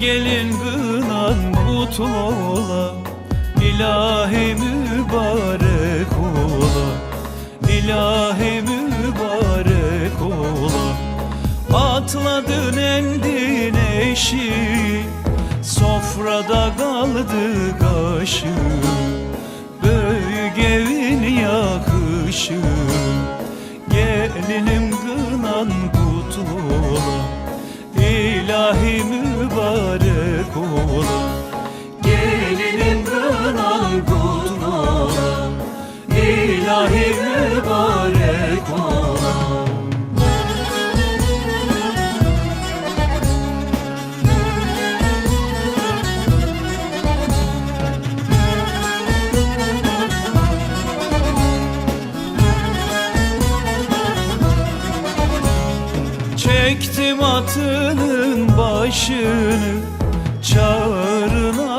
gelin gınan kutlu ola. İlahi mübarek ola. İlahi mübarek ola. Atladın endin eşi. Sofrada kaldı kaşı. Evin yakışı. Gelinim gınan kutlu ola. İlahi Çektim atının başını Çağrına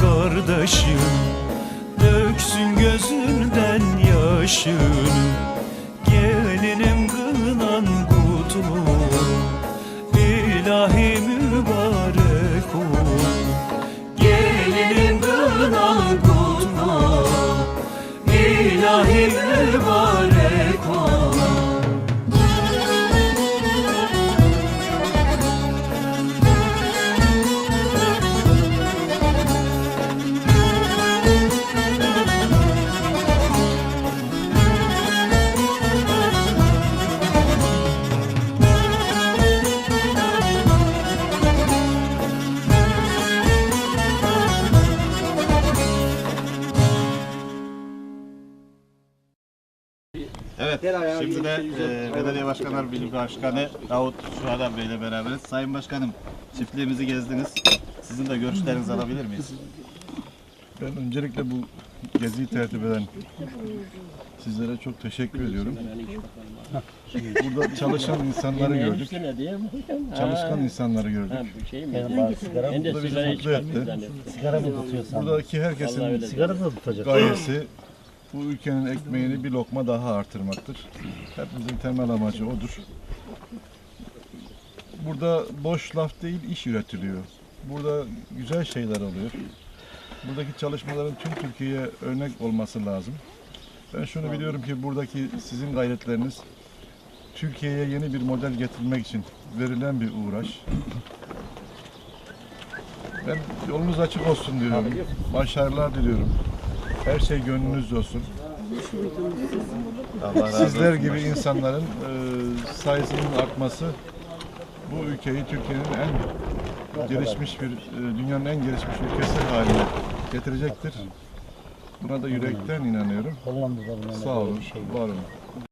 kardeşim. Döksün gözünden yaşını Gelinim kınan kutlu. İlahi mübarek ol. Gelinim kınan kutlu. İlahi mübarek ol Evet, şimdi de e, Belediye Başkanlar Birliği Başkanı Davut Şuhadan Bey ile beraberiz. Sayın Başkanım, çiftliğimizi gezdiniz. Sizin de görüşlerinizi alabilir miyiz? Ben öncelikle bu geziyi tertip eden sizlere çok teşekkür ediyorum. Burada çalışan insanları gördük. Çalışkan insanları gördük. De Bu da bizi mutlu etti. zannettim. Sigara mı tutuyorsun? Buradaki herkesin Sigara mı tutacak? gayesi bu ülkenin ekmeğini bir lokma daha artırmaktır. Hepimizin temel amacı odur. Burada boş laf değil iş üretiliyor. Burada güzel şeyler oluyor. Buradaki çalışmaların tüm Türkiye'ye örnek olması lazım. Ben şunu biliyorum ki buradaki sizin gayretleriniz Türkiye'ye yeni bir model getirmek için verilen bir uğraş. Ben yolunuz açık olsun diyorum. Başarılar diliyorum. Her şey gönlünüzce olsun. Sizler gibi insanların e, sayısının artması bu ülkeyi Türkiye'nin en gelişmiş bir, e, dünyanın en gelişmiş ülkesi haline getirecektir. Buna da yürekten inanıyorum. Sağ olun, şey var olun.